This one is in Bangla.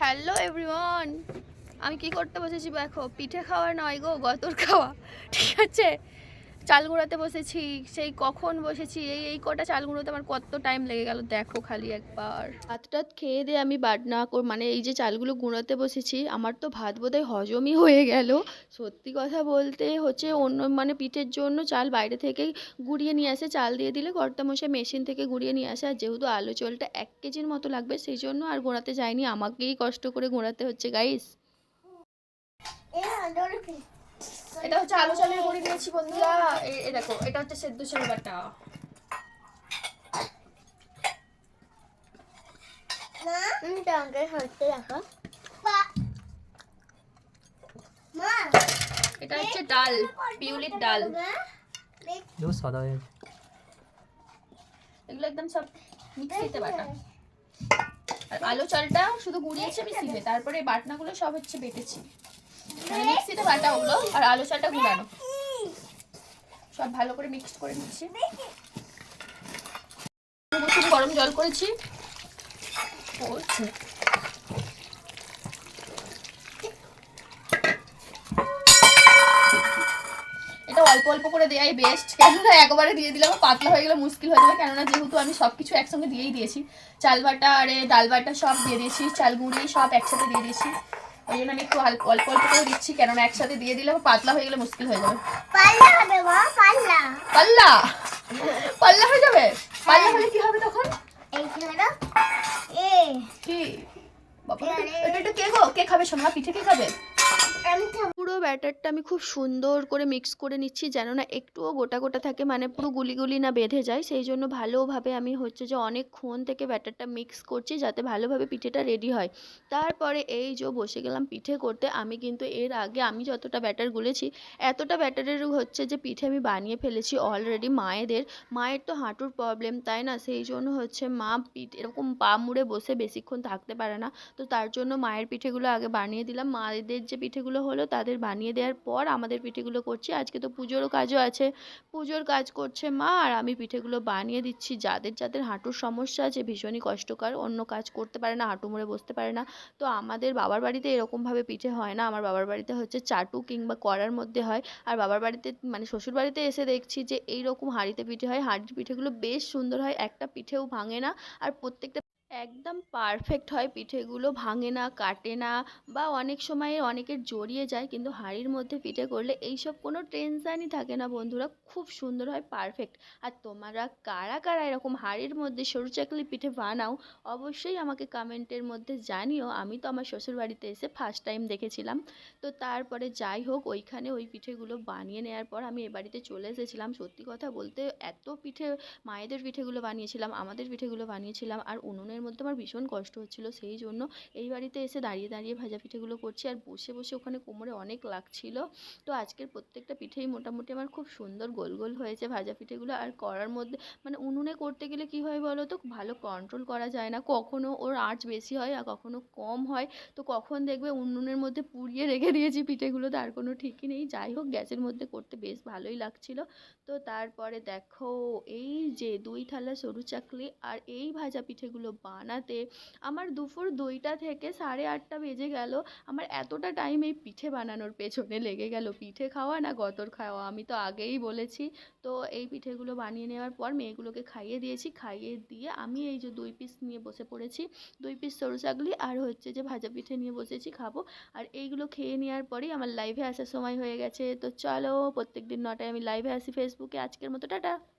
হ্যালো এভরিওয়ান, আমি কি করতে বসেছি দেখো, পিঠে খাওয়া নয় গো, গতর খাওয়া, ঠিক আছে? চাল গুঁড়াতে বসেছি সেই কখন বসেছি এই এই কটা চাল গুঁড়োতে আমার কত টাইম লেগে গেল দেখো খালি একবার। ভাত টাত খেয়ে দিয়ে আমি বাটনা কর মানে এই যে চালগুলো গুঁড়াতে বসেছি আমার তো ভাত বোধহয় হজমই হয়ে গেল। সত্যি কথা বলতে হচ্ছে অন্য মানে পিঠের জন্য চাল বাইরে থেকে গুঁড়িয়ে নিয়ে আসে চাল দিয়ে দিলে কর্তামশাই মেশিন থেকে গুঁড়িয়ে নিয়ে আসে আর যেহেতু আলু চলটা এক কেজির মতো লাগবে সেই জন্য আর গোড়াতে যায়নি আমাকেই কষ্ট করে গোড়াতে হচ্ছে গাইস এটা হচ্ছে আলু চালের গুঁড়ি দিয়েছি বন্ধুরা। এই দেখো এটা হচ্ছে সেদ্ধ চাল বাটা। এটা হচ্ছে ডাল পিউলির ডাল। সাদা হয়ে গেছে। এগুলো একদম সব মিক্সিতে বাটা। আর আলু চালটা শুধু গুঁড়িয়েছি আমি সিলে তারপরে বাটনাগুলো সব হচ্ছে বেটেছি। মিক্সিতে বাটা ওগুলো আর আলু চালটা গুঁড়ানো সব ভালো করে মিক্স করে নিচ্ছি। গরম জল করেছি। এটা অল্প অল্প করে দেওয়াই বেস্ট কেননা একবারে দিয়ে দিলে আমার পাতলা হয়ে গেলে মুশকিল হয়ে যাবে। কেননা যেহেতু আমি সব কিছু একসঙ্গে দিয়েই দিয়েছি। চাল বাটা, আর ডাল বাটা সব দিয়ে দিয়েছি, চাল সব একসাথে দিয়ে দিয়েছি। ওই জন্য আমি একটু অল্প অল্প করে দিচ্ছি কেননা একসাথে দিয়ে দিলে পাতলা হয়ে গেলে মুশকিল হয়ে যাবে। পাল্লা হবে মা পাল্লা। পাল্লা? পাল্লা হয়ে যাবে? পাল্লা হলে কি হবে তখন? এই না এ। কি? বাবা এটা একটু কে গো? কে খাবে সোনা পিঠে কে খাবে। ব্যাটারটা আমি খুব সুন্দর করে মিক্স করে নিচ্ছি যেন না একটুও গোটা গোটা থাকে মানে পুরো গুলি গুলি না বেঁধে যায়। সেই জন্য ভালোভাবে আমি হচ্ছে যে অনেকক্ষণ থেকে ব্যাটারটা মিক্স করছি যাতে ভালোভাবে পিঠেটা রেডি হয়। তারপরে এই যে বসে গেলাম পিঠে করতে, আমি কিন্তু এর আগে আমি যতটা ব্যাটার গুলেছি, এতটা ব্যাটারের হচ্ছে যে পিঠে আমি বানিয়ে ফেলেছি অলরেডি মায়েদের। মায়ের তো হাঁটুর প্রবলেম তাই না? সেই জন্য হচ্ছে মা পিঠ এরকম পা মুড়ে বসে বেশিক্ষণ থাকতে পারে না। তো তার জন্য মায়ের পিঠেগুলো আগে বানিয়ে দিলাম। মায়েদের যে পিঠেগুলো হলো তাদের বানিয়ে দেওয়ার পর আমাদের পিঠেগুলো করছি। আজকে তো পুজোরও কাজও আছে। পুজোর কাজ করছে মা আর আমি পিঠেগুলো বানিয়ে দিচ্ছি। যাদের যাদের হাঁটুর সমস্যা আছে, ভীষণই কষ্টকর। অন্য কাজ করতে পারে না, হাঁটু মুড়ে বসতে পারে না। তো আমাদের বাবার বাড়িতে এরকমভাবে পিঠে হয় না। আমার বাবার বাড়িতে হচ্ছে চাটু কিংবা কড়ার মধ্যে হয়। আর বাবার বাড়িতে মানে শ্বশুর বাড়িতে এসে দেখছি যে, এইরকম হাঁড়িতে পিঠে হয়। হাঁড়ির পিঠেগুলো বেশ সুন্দর হয়। একটা পিঠেও ভাঙে না। আর প্রত্যেকটা একদম পারফেক্ট হয়। পিঠেগুলো ভাঙে না, কাটে না বা অনেক সময় অনেকের জড়িয়ে যায় কিন্তু হাঁড়ির মধ্যে পিঠে করলে এইসব কোনো টেনশানই থাকে না বন্ধুরা। খুব সুন্দর হয় পারফেক্ট আর তোমরা কারা কারা এরকম হাঁড়ির মধ্যে সরু চাকলি পিঠে বানাও অবশ্যই আমাকে কমেন্টের মধ্যে জানিও। আমি তো আমার শ্বশুর বাড়িতে এসে ফার্স্ট টাইম দেখেছিলাম। তো তারপরে যাই হোক, ওইখানে ওই পিঠেগুলো বানিয়ে নেওয়ার পর আমি এ বাড়িতে চলে এসেছিলাম। সত্যি কথা বলতে এত পিঠে মায়েদের পিঠেগুলো বানিয়েছিলাম, আমাদের পিঠেগুলো বানিয়েছিলাম আর উনুনের মধ্যে আমার ভীষণ কষ্ট হচ্ছিল সেই জন্য এই বাড়িতে এসে দাঁড়িয়ে দাঁড়িয়ে ভাজা পিঠেগুলো করছি আর বসে বসে ওখানে কোমরে অনেক লাগছিল। তো আজকের প্রত্যেকটা পিঠেই মোটামুটি আমার খুব সুন্দর গোল গোল হয়েছে ভাজা পিঠেগুলো আর করার মধ্যে মানে উনুনে করতে গেলে কি হয় বলো তো ভালো কন্ট্রোল করা যায় না। কখনো ওর আঁচ বেশি হয় আর কখনো কম হয়। তো কখন দেখবে উনুনের মধ্যে পুড়িয়ে রেখে দিয়েছি পিঠেগুলো তার কোনো ঠিকই নেই। যাই হোক গ্যাসের মধ্যে করতে বেশ ভালোই লাগছিল। তো তারপরে দেখো এই যে দুই থালা সরু চাকলি আর এই ভাজা পিঠেগুলো বানাতে। আমার দুপুর দুইটা থেকে সাড়ে আটটা বেজে গেল। আমার এতটা টাইম এই পিঠে বানানোর পেছনে লেগে গেল। পিঠে খাওয়া না গতর খাওয়া? আমি তো আগেই বলেছি। তো এই পিঠেগুলো বানিয়ে নেওয়ার পর মেয়েগুলোকে খাইয়ে দিয়েছি। খাইয়ে দিয়ে আমি এই যে দুই পিস নিয়ে বসে পড়েছি। দুই পিস সরু চাকলি আর হচ্ছে যে ভাজা পিঠে নিয়ে বসেছি খাব। আর এইগুলো খেয়ে নেওয়ার পরেই আমার লাইভে আসার সময় হয়ে গেছে। তো চলো প্রত্যেক দিন নটায় আমি লাইভে আসি ফেসবুকে আজকের মতো, টাটা!